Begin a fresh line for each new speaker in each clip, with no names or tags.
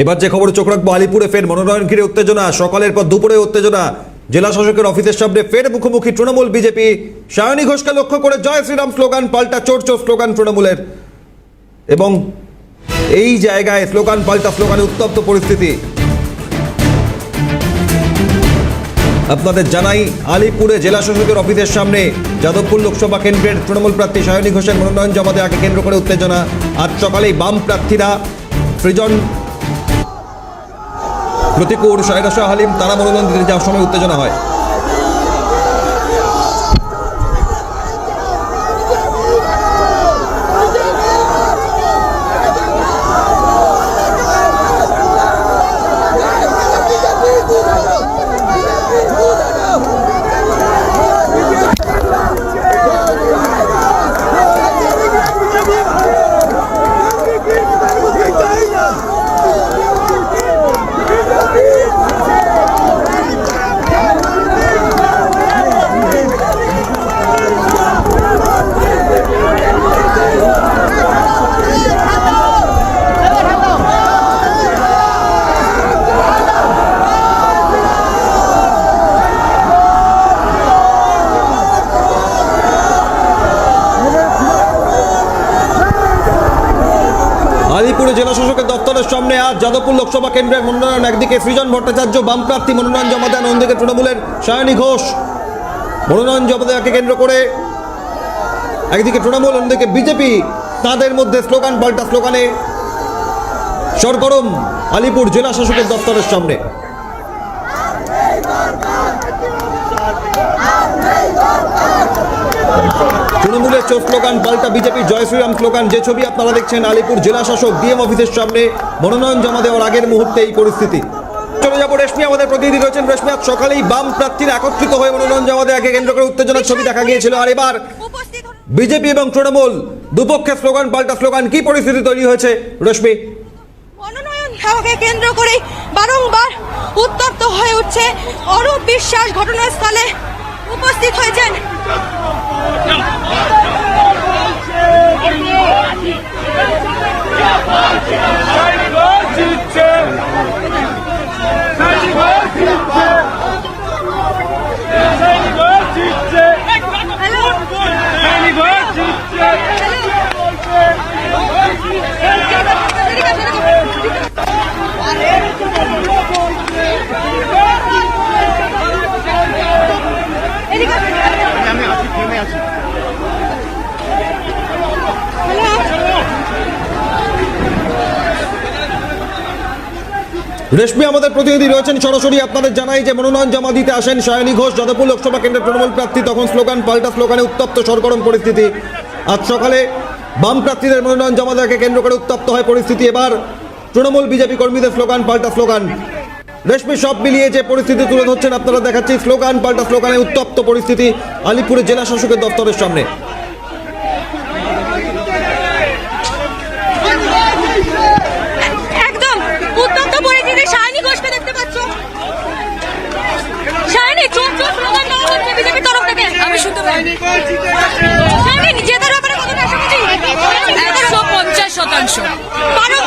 এবার যে খবর চোখ রাখব আলিপুরে ফের মনোনয়ন ঘিরে উত্তেজনা। সকালের পর দুপুরে উত্তেজনা। জেলা শাসকের অফিসের সামনে ফের মুখোমুখি তৃণমূল বিজেপি। সায়নী ঘোষকে লক্ষ্য করে জয় শ্রীরাম স্লোগান, পাল্টা চোর চোর স্লোগান তৃণমূলের। এবং এই জায়গায় স্লোগান, পাল্টা স্লোগানে উত্তপ্ত পরিস্থিতি। আপনাদের জানাই, আলিপুরে জেলা শাসকের অফিসের সামনে যাদবপুর লোকসভা কেন্দ্রের তৃণমূল প্রার্থী সায়নী ঘোষের মনোনয়ন জমা দেওয়াকে কেন্দ্র করে উত্তেজনা। আজ সকালেই বাম প্রার্থীরা সৃজন প্রতিকুর সায়রা শাহ হালিম তারা মনোনয়ন দিতে যাওয়ার সময় উত্তেজনা হয় আলিপুরে জেলা শাসকের দপ্তরের সামনে আজ যাদবপুর লোকসভা কেন্দ্রের মনোনয়ন। একদিকে সৃজন ভট্টাচার্য, বাম প্রার্থী মনোনয়ন জমা দেন, অন্যদিকে তৃণমূলের সায়নী ঘোষ। মনোনয়ন জমা দেওয়াকে কেন্দ্র করে একদিকে তৃণমূল, অন্যদিকে বিজেপি। তাদের মধ্যে স্লোগান, পাল্টা স্লোগানে সরগরম আলিপুর জেলা শাসকের দপ্তরের সামনে। তৃণমূলের চোখ স্লোগান পাল্টা বিজেপি জয় শ্রীরাম স্লোগান যে ছবি আপনারা দেখছেন আলিপুর জেলা শাসক ডিএম অফিসের সামনে মনোনয়ন জমা দেওয়ার আগের মুহূর্তে এই পরিস্থিতি। চলে যাব রেশমি আমাদের প্রতিনিধি রয়েছেন রেশমি। আজ সকালেই বাম প্রার্থীরা একত্রিত হয়ে মনোনয়ন জমা দেওয়াকে কেন্দ্র করে উত্তেজনার ছবি দেখা গিয়েছিল। আর এবার বিজেপি এবং তৃণমূল দুপক্ষের স্লোগান পাল্টা স্লোগান কি পরিস্থিতি তৈরি হয়েছে? রশ্মি
মনোনয়ন কেন্দ্র করে বারংবার উত্তপ্ত হয়ে উঠছে অরূপ বিশ্বাস ঘটনাস্থলে উপস্থিত হয়েছেন।
রেশমি আমাদের প্রতিনিধি রয়েছেন। সরাসরি আপনাদের জানাই যে মনোনয়ন জমা দিতে আসেন সায়নী ঘোষ, যাদবপুর লোকসভা কেন্দ্রের তৃণমূল প্রার্থী, তখন স্লোগান পাল্টা স্লোগানে উত্তপ্ত সরগরম পরিস্থিতি। আজ সকালে বাম প্রার্থীদের মনোনয়ন জমা দেওয়াকে কেন্দ্র করে উত্তপ্ত হয় পরিস্থিতি। এবার তৃণমূল বিজেপি কর্মীদের স্লোগান, পাল্টা স্লোগান। রেশমি সব মিলিয়ে যে পরিস্থিতি তুলে ধরছেন, আপনারা দেখাচ্ছি স্লোগান, পাল্টা স্লোগানে উত্তপ্ত পরিস্থিতি আলিপুরের জেলা শাসকের দপ্তরের সামনে
একদম উত্তপ্ত পরিস্থিতি শায়নী ঘোষকে দেখতে পাচ্ছ শায়নী চোখ চোখ স্লোগান দেওয়া হচ্ছে বিজেপির তরফ থেকে আমি শুনতে পাইনি শায়নী জেতার ব্যাপারে কতটা আশাবাদী
একশো পঞ্চাশ শতাংশ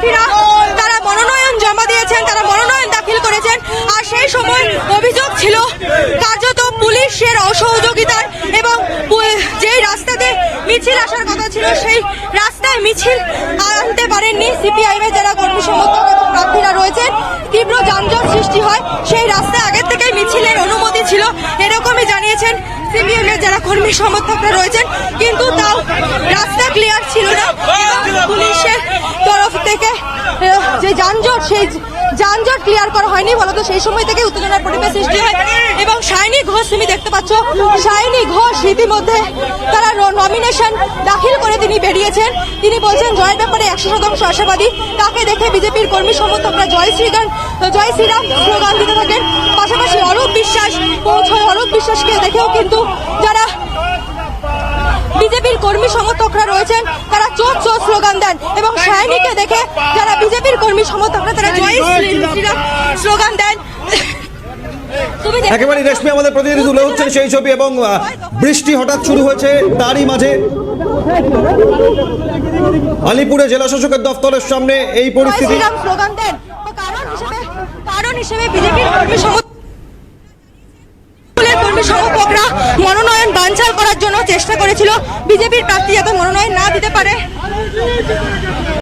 প্রার্থীরা, তারা মনোনয়ন জমা দিয়েছেন, তারা মনোনয়ন দাখিল করেছেন। আর সেই সময় অভিযোগ ছিল, কার্যত পুলিশের অসহযোগিতার এবং যে রাস্তাতে মিছিল আসার কথা ছিল, সেই রাস্তায় মিছিল আনতে পারেননি সিপিআইএম এর যারা কর্মী সমর্থক এবং প্রার্থীরা রয়েছেন। তীব্র যানজট সৃষ্টি হয়। সেই রাস্তায় আগের থেকেই মিছিলের অনুমতি ছিল। এরকমই জানিয়েছেন এর যারা কর্মী সমর্থকরা রয়েছেন, কিন্তু তাও রাস্তা ক্লিয়ার ছিল না। পুলিশের তরফ থেকে যে যানজট, সেই যানজট ক্লিয়ার করা হয়নি, বলতো সেই সময় থেকে উত্তেজনার পরিবেশ সৃষ্টি হয়। এবং শাইনি ঘোষ, তুমি দেখতে পাচ্ছ, শাইনি ঘোষ ইতিমধ্যে তারা নমিনেশন দাখিল করে তিনি বেরিয়েছেন। তিনি বলছেন, জয়ের ব্যাপারে একশো শতাংশ আশাবাদী। তাকে দেখে বিজেপির কর্মী সমর্থকরা জয় শ্রীগান, জয় শ্রীরাম স্লোগান দিতে থাকেন। পাশাপাশি অরূপ বিশ্বাস পৌঁছয়। অরূপ বিশ্বাসকে দেখেও কিন্তু যারা বিজেপির কর্মী সমর্থকরা রয়েছেন চোর চোর স্লোগান দেন। এবং সায়নীকে দেখে যারা বিজেপির কর্মী সমর্থকরা তারা জয় শ্রীরাম স্লোগান দেন।
একেবারে রেশমি আমাদের প্রতিনিধি তুলে হচ্ছেন সেই ছবি এবং বৃষ্টি হঠাৎ শুরু হয়েছে তারই মাঝে। আলিপুরে জেলা শাসকের দফতরের সামনে এই পরিস্থিতি।
কারণ হিসেবে বিজেপির কর্মী সমর্থক তৃণমূলের কর্মী সমর্থকরা মনোনয়ন বানচাল করার জন্য চেষ্টা করেছিল। বিজেপির প্রার্থী যাতে মনোনয়ন না দিতে পারে।